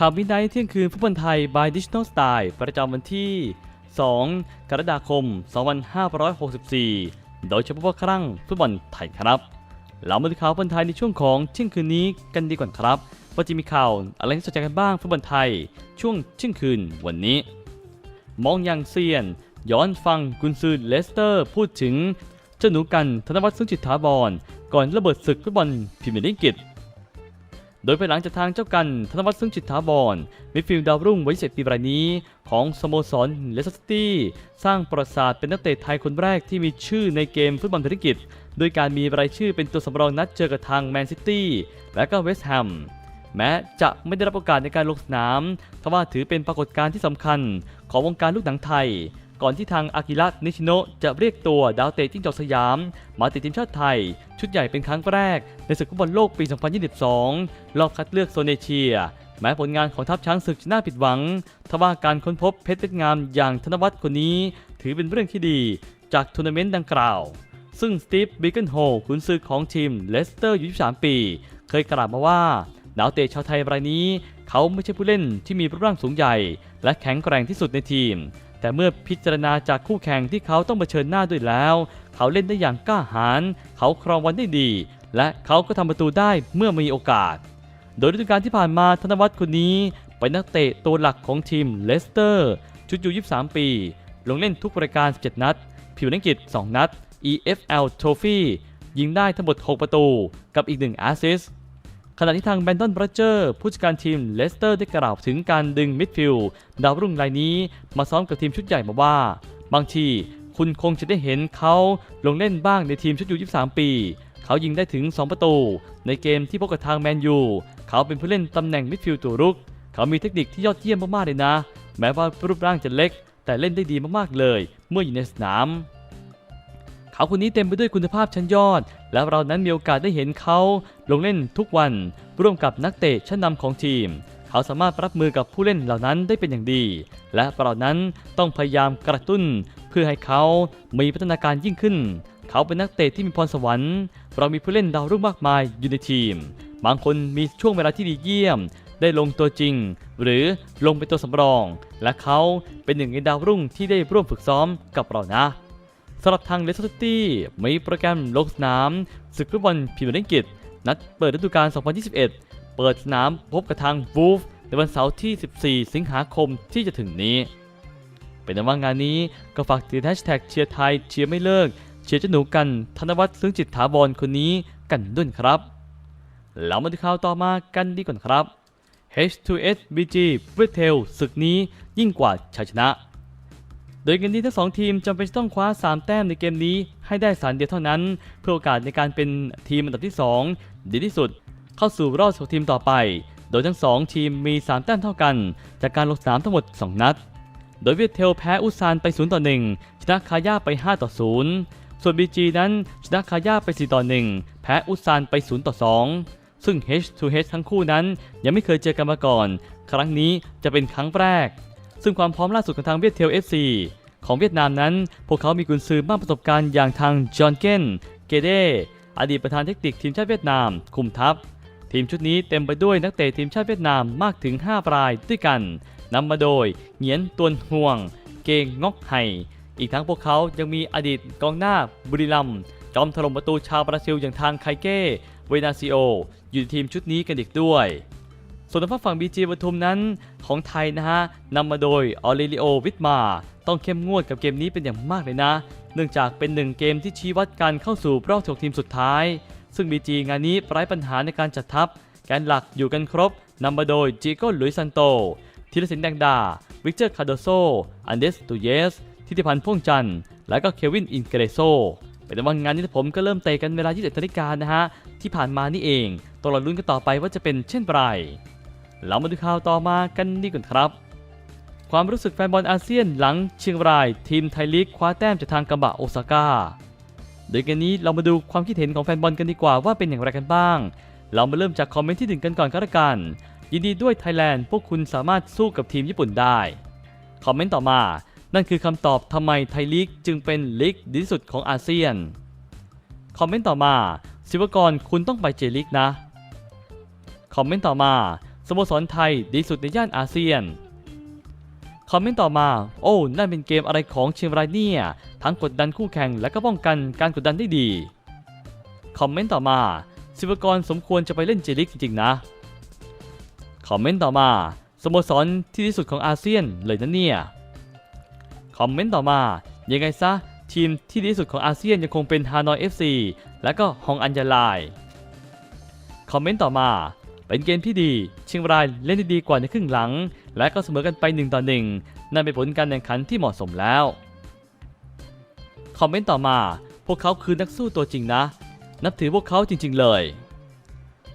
ข่าวมิดไนท์เที่ยงคืนฟุตบอลไทย by Digital Style ประจำวันที่ 2 กรกฎาคม 2564 โดยเฉพาะครั้งฟุตบอลไทยครับ เรามาดูข่าวฟุตบอลไทยในช่วงของเที่ยงคืนนี้กันดีกว่าครับ ว่าจะมีข่าวอะไรที่สนใจกันบ้างฟุตบอลไทย ช่วงเที่ยงคืนวันนี้ มองอย่างเซียน ย้อนฟังกุนซือเลสเตอร์พูดถึงเจ้าหนูกันธนวัฒน์ซึ่งจิตถาวรก่อนระเบิดศึกฟุตบอลพรีเมียร์ลีกอังกฤษ โดยภายหลังจากทางเจ้ากันธนวัฒน์ซึ่งจิตถาวรมิดฟิลด์ดาวรุ่งวัย21ปีรายนี้ของสโมสรเลสเตอร์ซิตี้สร้างประวัติศาสตร์เป็นนักเตะไทยคนแรกที่มีชื่อในเกมฟุตบอลธุรกิจโดยการมีรายชื่อเป็นตัวสำรองนัดเจอกับทางแมนซิตี้และก็เวสต์แฮมแม้จะไม่ได้รับโอกาสในการลงสนามทว่าถือเป็นปรากฏการณ์ที่สำคัญของวงการลูกหนังไทย ก่อนที่ทางอากิระนิชิโนะจะเรียกตัวดาวเตะจิ้งจอกสยาม มาติดทีมชาติไทย ชุดใหญ่เป็นครั้งแรก ในศึกฟุตบอลโลกปี 2022 รอบคัดเลือกโซนเอเชีย แม้ผลงานของทัพช้างศึกจะน่าผิดหวังทว่าการค้นพบเพชรเม็ดงามอย่างธนวัฒน์คนนี้ ถือเป็นเรื่องที่ดีจากทัวร์นาเมนต์ดังกล่าว ซึ่งสตีฟบิกเกิลโฮขุนซือของทีมเลสเตอร์อายุ23ปี เคยกล่าวมาว่าดาวเตะชาวไทยรายนี้ เขาไม่ใช่ผู้เล่นที่มีรูปร่างสูงใหญ่ และแข็งแกร่งที่สุดในทีม แต่เมื่อพิจารณาจากคู่แข่งที่เขาต้องเผชิญหน้าด้วยแล้ว เขาเล่นได้อย่างกล้าหาญเขาครองบอลได้ดี และเขาก็ทำประตูได้เมื่อมีโอกาส โดยฤดูกาลที่ผ่านมาธนวัฒน์คนนี้ เป็นนักเตะตัวหลักของทีมเลสเตอร์ชุดอยู่23 ปี ลงเล่นทุกรายการ 17 นัด ผิวนังกฤษ2นัด EFL Trophy ยิงได้ทั้งหมด 6 ประตู กับอีก 1 แอสซิสต์ ขณะที่ทางแบนดอนบรัเจอร์ผู้จัดการทีมเลสเตอร์ได้กล่าวถึงการดึงมิดฟิลด์ดาวรุ่งรายนี้มาซ้อมกับทีมชุดใหญ่มาว่า บางทีคุณคงจะได้เห็นเขาลงเล่นบ้างในทีมชุดอยู่23 ปี เขายิงได้ถึง 2 ประตู ในเกมที่พบกับทางแมนยู เขาเป็นผู้เล่นตำแหน่งมิดฟิลด์ตัวรุก เขามีเทคนิคที่ยอดเยี่ยมมากๆเลยนะ แม้ว่ารูปร่างจะเล็ก แต่เล่นได้ดีมากๆเลย เมื่ออยู่ในสนาม เขาคนนี้เต็มไปด้วยคุณภาพชั้นยอด และเรานั้นมีโอกาสได้เห็นเขาลงเล่นทุกวัน ร่วมกับนักเตะชั้นนำของทีม เขาสามารถรับมือกับผู้เล่นเหล่านั้นได้เป็นอย่างดี และเรานั้นต้องพยายามกระตุ้น เพื่อให้เขามีพัฒนาการยิ่งขึ้น เขาเป็นนักเตะที่มีพรสวรรค์ เรามีผู้เล่นดาวรุ่งมากมายอยู่ในทีม บางคนมีช่วงเวลาที่ดีเยี่ยม ได้ลงตัวจริง หรือลงเป็นตัวสำรอง และเขาเป็นหนึ่งในดาวรุ่งที่ได้ร่วมฝึกซ้อมกับเรานะำหรับทางเลสเตอร์ซิตี้มีโปรแกรมลงสนามศึกฟุตบอลพรีเมียร์ลีกอังกฤษนัดเปิดฤดูกาล 2021 เปิดสนามพบกับทางวูฟในวันเสาร์ที่ 14 สิงหาคมที่จะถึงนี้ เป็นอันว่างานนี้ก็ฝากติดแฮชแท็กเชียร์ไทยเชียร์ไม่เลิก เชียร์เจ้าหนูกันธนวัฒน์ซึ่งจิตถาวรคนนี้กันด้วยครับแล้วมาดูข่าวต่อมากันดีก่อนครับ H2S BG เวทเทลศึกนี้ยิ่งกว่าชัยชนะ โดยเกมนี้ทั้งสองทีมจำเป็นต้องคว้า 3 แต้มในเกมนี้ให้ได้สารเดียวเท่านั้น เพื่อโอกาสในการเป็นทีมอันดับที่ 2 ดีที่สุด เข้าสู่รอบ16ทีมต่อไป โดยทั้ง 2 ทีมมี 3 แต้มเท่ากัน จากการลงสนามทั้งหมด 2 นัด โดยเวียดเทลแพ้อุซานไป0ต่อ1ชนะคาย่าไป5ต่อ0ส่วน BG นั้นชนะคาย่าไป4ต่อ1แพ้อุซานไป0ต่อ2ซึ่ง H2H ทั้งคู่นั้นยังไม่เคยเจอกันมาก่อน ครั้งนี้จะเป็นครั้งแรก ซึ่งความพร้อมล่าสุดของทางเวียดเทล FC ของเวียดนามนั้น พวกเขามีกุนซือมากประสบการณ์อย่างทางจอห์นเกนเกเดอดีตประธานเทคนิคทีมชาติเวียดนาม คุมทัพ ทีมชุดนี้เต็มไปด้วยนักเตะทีมชาติเวียดนามมากถึง 5 รายด้วยกันนำมาโดยเหงียนตวนห่วง เกงงอกไห่อีกทั้งพวกเขายังมีอดีตกองหน้าบุรีรัมจอมถล่มประตูชาวบราซิลอย่างทางไคเก้ เวนาซิโอ อยู่ในทีมชุดนี้กันอีกด้วย ส่วนทางฝั่งบีจีปทุมนั้นของไทยนะฮะนำมาโดยออเรลิโอวิทมา ต้องเข้มงวดกับเกมนี้เป็นอย่างมากเลยนะ เนื่องจากเป็นหนึ่งเกมที่ชี้วัดการเข้าสู่รอบถกทีมสุดท้าย ซึ่งบีจีงานนี้ไร้ปัญหาในการจัดทัพ แกนหลักอยู่กันครบนำมาโดยจิโก้หลุยซันโตธีรศิลป์แดงดา วิกเตอร์คาโดโซ อันเดสตูเยส ทิติพันธ์พ่วงจันทร์ และก็เควินอินเกเรโซ เป็นว่างานนี้ผมก็เริ่มเตะกันเวลา 21นาฬิกานะฮะ ที่ผ่านมานี่เองต้องรอลุ้นกันต่อไปว่าจะเป็นเช่นไร เรามาดูข่าวต่อมากันดีก่อนครับ ความรู้สึกแฟนบอลอาเซียนหลังเชียงราย ทีมไทยลีกคว้าแต้มจากทางกัมบะโอซาก้า โดยกมนี้เรามาดูความคิดเห็นของแฟนบอลกันดีกว่าว่าเป็นอย่างไรกันบ้าง เรามาเริ่มจากคอมเมนต์ที่หนึ่งกันก่อนก็แล้วกัน ยินดีด้วยไทยแลนด์พวกคุณสามารถสู้กับทีมญี่ปุ่นได้ คอมเมนต์ต่อมา นั่นคือคำตอบทำไมไทยลีกจึงเป็นลีกดีที่สุดของอาเซียน คอมเมนต์ต่อมาศิวกรคุณต้องไปเจลีกนะ คอมเมนต์ต่อมา สโมสรไทยดีสุดในย่านอาเซียน คอมเมนต์ต่อมา โอ้ นั่นเป็นเกมอะไรของเชียงรายเนี่ย ทั้งกดดันคู่แข่งและก็ป้องกันการกดดันได้ดี คอมเมนต์ต่อมา ศิวกรสมควรจะไปเล่นเจลิกจริงๆนะ คอมเมนต์ต่อมา สโมสรที่ดีสุดของอาเซียนเลยนะเนี่ย คอมเมนต์ต่อมา ยังไงซะทีมที่ดีสุดของอาเซียนยังคงเป็นฮานอย FC และก็ฮองอัญญาลาย คอมเมนต์ต่อมา เป็นเกมที่ดีเชียงรายเล่นได้ดีกว่าในครึ่งหลัง และก็เสมอกันไป1ต่อ1นั่นเป็นผลการแข่งขันที่เหมาะสมแล้ว คอมเมนต์ต่อมา พวกเขาคือนักสู้ตัวจริงนะ นับถือพวกเขาจริง ๆ เลย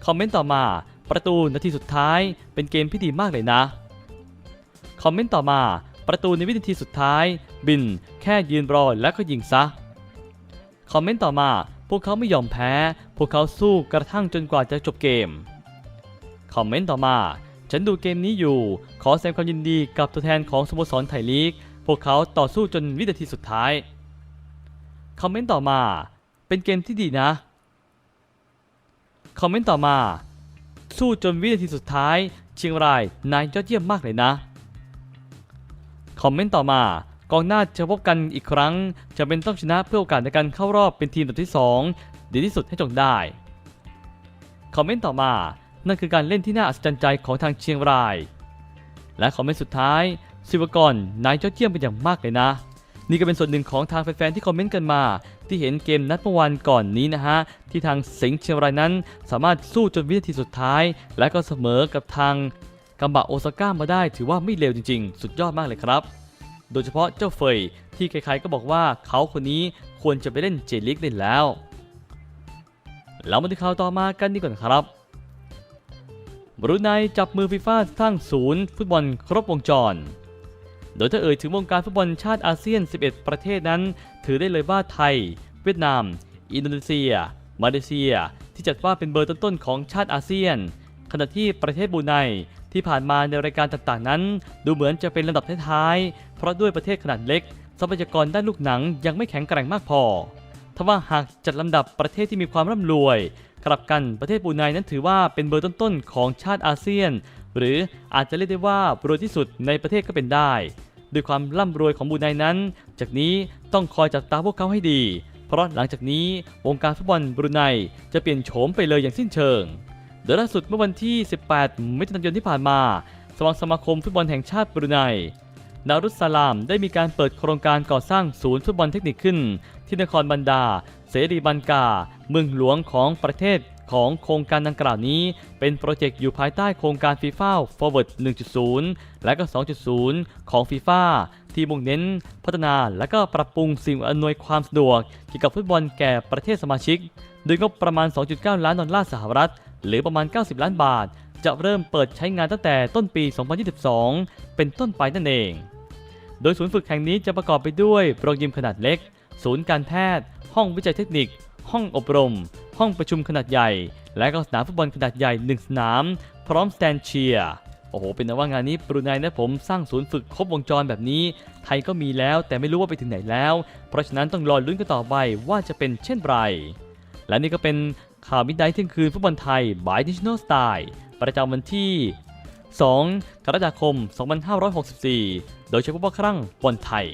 คอมเมนต์ต่อมา ประตูนาทีสุดท้าย เป็นเกมที่ดีมากเลยนะ คอมเมนต์ต่อมา ประตูในวินาทีสุดท้าย บิน แค่ยืนรอแล้วก็ยิงซะ คอมเมนต์ต่อมา พวกเขาไม่ยอมแพ้ พวกเขาสู้กระทั่งจนกว่าจะจบเกม คอมเมนต์ต่อมา ฉันดูเกมนี้อยู่ ขอแสดงความยินดีกับตัวแทนของสโมสรไทยลีก พวกเขาต่อสู้จนวินาทีสุดท้าย คอมเมนต์ต่อมา เป็นเกมที่ดีนะ คอมเมนต์ต่อมา สู้จนวินาทีสุดท้าย เชียงรายนายยอดเยี่ยมมากเลยนะ คอมเมนต์ต่อมากองหน้าจะพบกันอีกครั้งจะเป็นต้องชนะเพื่อโอกาสในการเข้ารอบเป็นทีมอันดับที่ 2 ดีที่สุดให้จงได้ คอมเมนต์ต่อมา นั่นคือการเล่นที่น่าอัศจรรย์ใจของทางเชียงราย และคอมเมนต์สุดท้าย ศิวกรนายยอดเยี่ยมเป็นอย่างมากเลยนะ นี่ก็เป็นส่วนหนึ่งของทางแฟนๆที่คอมเมนต์กันมา ที่เห็นเกมนัดเมื่อวานก่อนนี้นะฮะ ที่ทางสิงห์เชียงรายนั้น สามารถสู้จนวินาทีสุดท้าย และก็เสมอกับทางกัมบะโอซาก้ามาได้ ถือว่าไม่เลวจริง ๆ สุดยอดมากเลยครับ โดยเฉพาะเจ้าเฟยที่ใครๆก็บอกว่าเขาคนนี้ควรจะไปเล่นเจลิกเล่นแล้วเรามาดูข่าวต่อมากันดีกว่าครับ บรูไนจับมือฟีฟ่าสร้างศูนย์ฟุตบอลครบวงจร โดยถ้าเอ่ยถึงวงการฟุตบอลชาติอาเซียน 11 ประเทศนั้น ถือได้เลยว่าไทย เวียดนาม อินโดนีเซีย มาเลเซีย ที่จัดว่าเป็นเบอร์ต้นๆของชาติอาเซียน ขณะที่ประเทศบรูไนที่ผ่านมาในรายการต่างๆนั้น ดูเหมือนจะเป็นลำดับท้ายๆ เพราะด้วยประเทศขนาดเล็กทรัพยากรด้านลูกหนังยังไม่แข็งแกร่งมากพอทว่าหากจัดลำดับประเทศที่มีความร่ำรวย กลับกันประเทศบูไนนั้นถือว่าเป็นเบอร์ต้นๆของชาติอาเซียน หรืออาจจะเรียกได้ว่ารวยที่สุดในประเทศก็เป็นได้ด้วยความร่ำรวยของบูไนนั้น จากนี้ต้องคอยจับตาพวกเขาให้ดี เพราะหลังจากนี้วงการฟุตบอลบรูไนจะเปลี่ยนโฉมไปเลยอย่างสิ้นเชิง โดยล่าสุดเมื่อวันที่ 18 มิถุนายนที่ผ่านมาสมาสมาคมฟุตบอลแห่งชาติบรูไนนารุสสลามได้มีการเปิดโครงการก่อสร้างศูนย์ฟุตบอลเทคนิคขึ้น ที่นครบันดา เสรีบันกา เมืองหลวงของประเทศของโครงการดังกล่าวนี้ เป็นโปรเจกต์อยู่ภายใต้โครงการฟีฟ่า Forward 1.0 และก็ 2.0 ของฟีฟ่าที่มุ่งเน้นพัฒนาและก็ปรับปรุงสิ่งอำนวยความสะดวกเกี่ยวกับฟุตบอลแก่ประเทศสมาชิก โดยงบประมาณ 2.9 ล้านดอลลาร์สหรัฐ หรือประมาณ 90 ล้านบาท จะเริ่มเปิดใช้งานตั้งแต่ต้นปี 2022 เป็นต้นไปนั่นเอง โดยศูนย์ฝึกแห่งนี้จะประกอบไปด้วยโรงยิมขนาดเล็ก ศูนย์การแพทย์ ห้องวิจัยเทคนิค ห้องอบรม ห้องประชุมขนาดใหญ่ และก็สนามฟุตบอลขนาดใหญ่1สนาม พร้อมสแตนเชียโอ้โห เป็นนะว่างานนี้บรูไนนะผมสร้างศูนย์ฝึกครบวงจรแบบนี้ ไทยก็มีแล้วแต่ไม่รู้ว่าไปถึงไหนแล้ว เพราะฉะนั้นต้องรอลุ้นกันต่อไปว่าจะเป็นเช่นไร และนี่ก็เป็นข่าวมิดไนท์เที่ยงคืนฟุตบอลไทย by National Style ประจำวันที่ 2 กรกฎาคม 2564 โดยเฉพาะครั้งบอลไทย